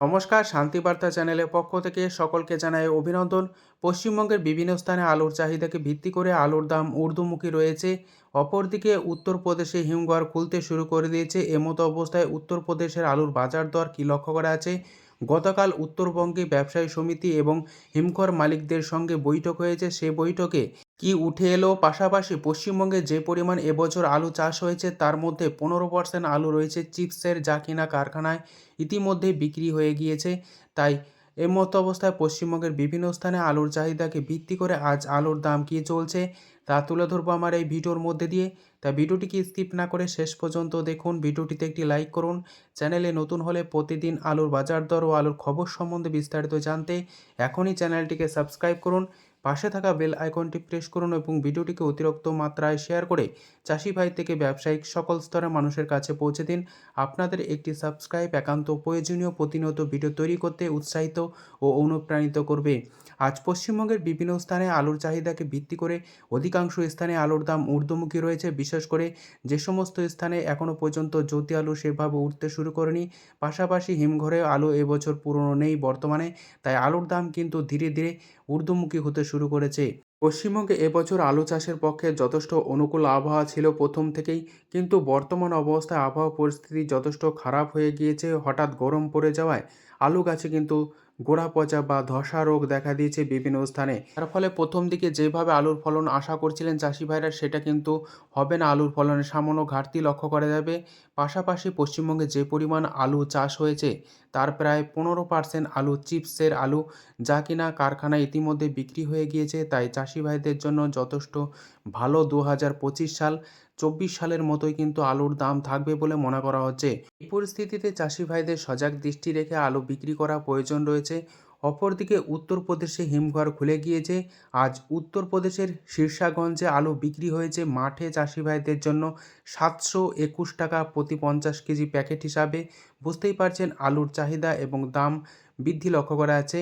নমস্কার শান্তিবার্তা চ্যানেলের পক্ষ থেকে সকলকে জানাই অভিনন্দন। পশ্চিমবঙ্গের বিভিন্ন স্থানে আলুর চাহিদাকে ভিত্তি করে আলুর দাম ঊর্ধ্বমুখী রয়েছে। অপরদিকে উত্তরপ্রদেশে হিমঘর খুলতে শুরু করে দিয়েছে। এমতো অবস্থায় উত্তরপ্রদেশের আলুর বাজার দর কী লক্ষ্য করা আছে? গতকাল উত্তরবঙ্গে ব্যবসায়ী সমিতি এবং হিমঘর মালিকদের সঙ্গে বৈঠক হয়েছে। সে বৈঠকে কি উঠে এলো? পাশাপাশি পশ্চিমবঙ্গে যে পরিমাণ এবছর আলু চাষ হয়েছে, তার মধ্যে পনেরো পার্সেন্ট আলু রয়েছে চিপসের যা কিনা কারখানায় ইতিমধ্যেই বিক্রি হয়ে গিয়েছে। তাই এর মতো অবস্থায় পশ্চিমবঙ্গের বিভিন্ন স্থানে আলুর চাহিদাকে ভিত্তি করে আজ আলুর দাম কী চলছে, তা তুলে ধরবো আমার এই ভিডিওর মধ্যে দিয়ে। তা ভিডিওটিকে স্কিপ না করে শেষ পর্যন্ত দেখুন, ভিডিওটিতে একটি লাইক করুন। চ্যানেলে নতুন হলে প্রতিদিন আলুর বাজার দর ও আলুর খবর সম্বন্ধে বিস্তারিত জানতে এখনই চ্যানেলটিকে সাবস্ক্রাইব করুন। পাশে থাকা বেল আইকনটি প্রেস করুন এবং ভিডিওটিকে অতিরিক্ত মাত্রায় শেয়ার করে চাষি ভাই থেকে ব্যবসায়িক সকল স্তরের মানুষের কাছে পৌঁছে দিন। আপনাদের একটি সাবস্ক্রাইব একান্ত প্রয়োজনীয় প্রতিনিয়ত ভিডিও তৈরি করতে উৎসাহিত ও অনুপ্রাণিত করবে। আজ পশ্চিমবঙ্গের বিভিন্ন স্থানে আলুর চাহিদাকে ভিত্তি করে অধিকাংশ স্থানে আলুর দাম ঊর্ধ্বমুখী রয়েছে। বিশেষ করে যে সমস্ত স্থানে এখনও পর্যন্ত জ্যোতি আলু সেভাবে উঠতে শুরু করেনি। পাশাপাশি হিমঘরে আলু এবছর পুরনো নেই বর্তমানে, তাই আলুর দাম কিন্তু ধীরে ধীরে ঊর্ধ্বমুখী হতে শুরু করেছে। পশ্চিমবঙ্গে এবছর আলু চাষের পক্ষে যথেষ্ট অনুকূল আবহাওয়া ছিল প্রথম থেকেই, কিন্তু বর্তমান অবস্থায় আবহাওয়া পরিস্থিতি যথেষ্ট খারাপ হয়ে গিয়েছে। হঠাৎ গরম পড়ে যাওয়ায় আলু গাছে কিন্তু গোড়া পচা বা ধসা রোগ দেখা দিয়েছে বিভিন্ন স্থানে। তার ফলে প্রথম দিকে যেভাবে আলুর ফলন আশা করছিলেন চাষি ভাইরা, সেটা কিন্তু হবে না। আলুর ফলনের সামান্য ঘাটতি লক্ষ্য করা যাবে। পাশাপাশি পশ্চিমবঙ্গে যে পরিমাণ আলু চাষ হয়েছে, তার প্রায় পনেরো পার্সেন্ট আলু চিপসের আলু, যা কিনা কারখানায় ইতিমধ্যে বিক্রি হয়ে গিয়েছে। তাই চাষি ভাইদের জন্য যথেষ্ট ভালো। দু হাজার পঁচিশ সাল চব্বিশ সালের মতোই কিন্তু আলুর দাম থাকবে বলে মনে করা হচ্ছে। এই পরিস্থিতিতে চাষি ভাইদের সজাগ দৃষ্টি রেখে আলু বিক্রি করা প্রয়োজন রয়েছে। অপরদিকে উত্তরপ্রদেশে হিমঘর খুলে গিয়েছে। আজ উত্তরপ্রদেশের শীর্ষাগঞ্জে আলু বিক্রি হয়েছে মাঠে চাষি ভাইদের জন্য সাতশো একুশ টাকা প্রতি পঞ্চাশ কেজি প্যাকেট হিসাবে। বুঝতেই পারছেন, আলুর চাহিদা এবং দাম বৃদ্ধি লক্ষ্য করা আছে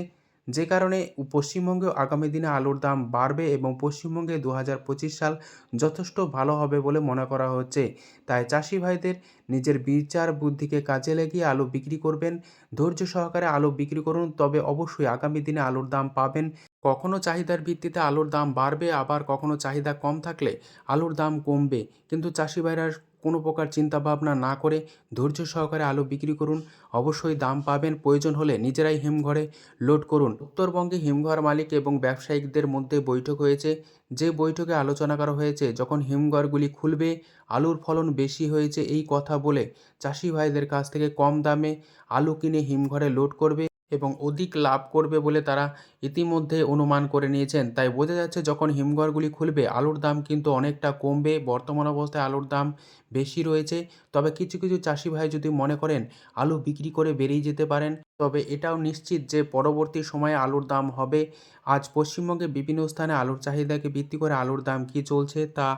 যে কারণে পশ্চিমবঙ্গেও আগামী দিনে আলুর দাম বাড়বে এবং পশ্চিমবঙ্গে দু হাজার পঁচিশ সাল যথেষ্ট ভালো হবে বলে মনে করা হচ্ছে। তাই চাষি ভাইদের নিজের বিচার বুদ্ধিকে কাজে লাগিয়ে আলু বিক্রি করবেন। ধৈর্য সহকারে আলু বিক্রি করুন, তবে অবশ্যই আগামী দিনে আলুর দাম পাবেন। কখনো চাহিদার ভিত্তিতে আলুর দাম বাড়বে, আবার কখনো চাহিদা কম থাকলে আলুর দাম কমবে। কিন্তু চাষি ভাইরা কোনো প্রকার চিন্তা ভাবনা না করে ধৈর্য সহকারে আলু বিক্রি করুন। অবশ্যই দাম পাবেন। প্রয়োজন হলে নিজেরাই হিমঘরে লোড করুন। উত্তরবঙ্গে হিমঘর মালিক এবং ব্যবসায়িকদের মধ্যে বৈঠক হয়েছে। যে বৈঠকে আলোচনা করা হয়েছে, যখন হিমঘরগুলি খুলবে, আলুর ফলন বেশি হয়েছে এই কথা বলে চাষি ভাইদের কাছ থেকে কম দামে আলু কিনে হিমঘরে লোড করবে। এবং অধিক লাভ করবে বলে তারা ইতিমধ্যে অনুমান করে নিয়েছেন। তাই বোঝা যাচ্ছে যখন হিমঘরগুলি খুলবে, আলুর দাম কিন্তু অনেকটা কমবে। বর্তমান অবস্থায় আলুর দাম বেশি রয়েছে। তবে কিছু কিছু চাষি ভাই যদি মনে করেন, আলু বিক্রি করে বেরিয়ে যেতে পারেন। তবে এটাও নিশ্চিত যে পরবর্তী সময়ে আলুর দাম হবে। আজ পশ্চিমবঙ্গে বিভিন্ন স্থানে আলুর চাহিদাকে ভিত্তি করে আলুর দাম কী চলছে তা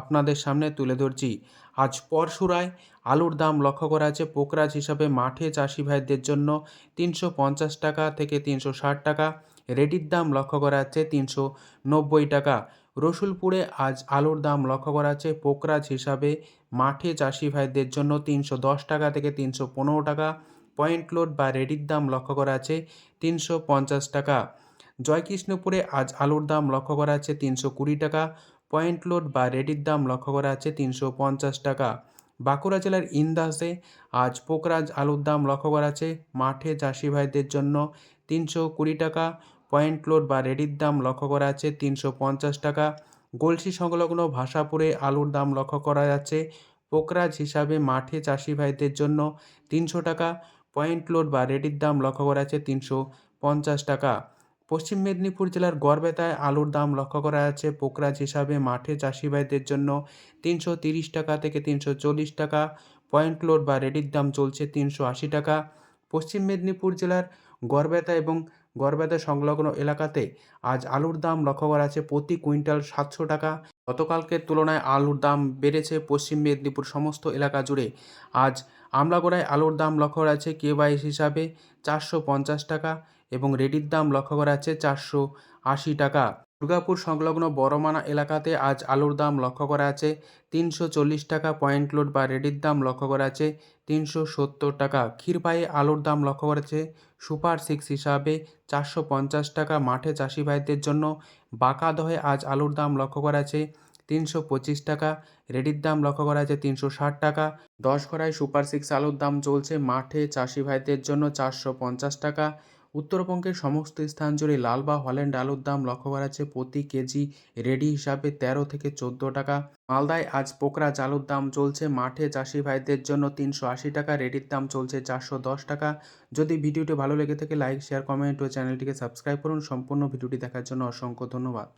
আপনাদের সামনে তুলে ধরছি। আজ পরশুরায় আলুর দাম লক্ষ্য করা আছে পোকরাজ হিসাবে মাঠে চাষি ভাইদের জন্য তিনশো পঞ্চাশ টাকা থেকে তিনশো ষাট টাকা, রেডির দাম লক্ষ্য করা যাচ্ছে তিনশো নব্বই টাকা। রসুলপুরে আজ আলুর দাম লক্ষ্য করা আছে পোকরাজ হিসাবে মাঠে চাষি ভাইদের জন্য তিনশো দশ টাকা থেকে তিনশো পনেরো টাকা পয়েন্ট লোড বা রেডির দাম লক্ষ্য করা আছে তিনশো পঞ্চাশ টাকা। জয়কৃষ্ণপুরে আজ আলুর দাম লক্ষ্য করা আছে তিনশো কুড়ি টাকা। পয়েন্ট লোড বা রেডির দাম লক্ষ্য করা আছে তিনশো পঞ্চাশ টাকা। বাঁকুড়া জেলার ইন্দাসে আজ পোকরাজ আলুর দাম লক্ষ্য করা আছে মাঠে চাষি ভাইদের জন্য তিনশো কুড়ি টাকা। পয়েন্ট লোড বা রেডির দাম লক্ষ্য করা আছে তিনশো পঞ্চাশ টাকা। গলসি সংলগ্ন ভাষাপুরে আলুর দাম লক্ষ্য করা যাচ্ছে পোকরাজ হিসাবে মাঠে চাষি ভাইদের জন্য তিনশো টাকা। পয়েন্ট লোড বা রেডির দাম লক্ষ্য করা আছে তিনশো পঞ্চাশ টাকা। পশ্চিম মেদিনীপুর জেলার গড়বেতায় আলুর দাম লক্ষ্য করা আছে। পোকরাজ হিসাবে মাঠে চাষি ভাইদের জন্য তিনশো তিরিশ টাকা থেকে তিনশো চল্লিশ টাকা। পয়েন্ট লোড বা রেডির দাম চলছে তিনশো আশি টাকা। পশ্চিম মেদিনীপুর জেলার গড়বেতা এবং গড়বেতা সংলগ্ন এলাকাতে আজ আলুর দাম লক্ষ্য করা আছে প্রতি কুইন্টাল সাতশো টাকা। গতকালকের তুলনায় আলুর দাম বেড়েছে পশ্চিম মেদিনীপুর সমস্ত এলাকা জুড়ে। আজ আমলাগোড়ায় আলুর দাম লক্ষ্য করা আছে কেওয়াইস হিসাবে চারশো পঞ্চাশ টাকা এবং রেডির দাম লক্ষ্য করা আছে চারশো আশি টাকা। দুর্গাপুর সংলগ্ন বড়মানা এলাকাতে আজ আলুর দাম লক্ষ্য করা আছে তিনশো চল্লিশ টাকা পয়েন্ট লোড বা রেডির দাম লক্ষ্য করা আছে তিনশো সত্তর টাকা। ক্ষীরপায়ে আলুর দাম লক্ষ্য করা আছে সুপার সিক্স হিসাবে চারশো পঞ্চাশ টাকা। মাঠে চাষি ভাইদের জন্য বাঁকা দহে আজ আলুর দাম লক্ষ্য করা আছে তিনশো পঁচিশ টাকা। রেডির দাম লক্ষ্য করা আছে তিনশো ষাট টাকা। দশ কড়াই সুপার সিক্স আলুর দাম চলছে মাঠে। চাষি ভাইদের জন্য চারশো পঞ্চাশ টাকা। উত্তরবঙ্গের সমস্ত স্থান জুড়ে লাল বা হল্যান্ড আলুর দাম লক্ষ্য করা যাচ্ছে প্রতি কেজি রেডি হিসাবে তেরো থেকে চোদ্দ টাকা। মালদায় আজ পোকরা আলুর দাম চলছে মাঠে। চাষি ভাইদের জন্য তিনশো আশি টাকা। রেডির দাম চলছে চারশো দশ টাকা। যদি ভিডিওটি ভালো লেগে থাকে, লাইক, শেয়ার, কমেন্ট ও চ্যানেলটিকে সাবস্ক্রাইব করুন। সম্পূর্ণ ভিডিওটি দেখার জন্য অসংখ্য ধন্যবাদ।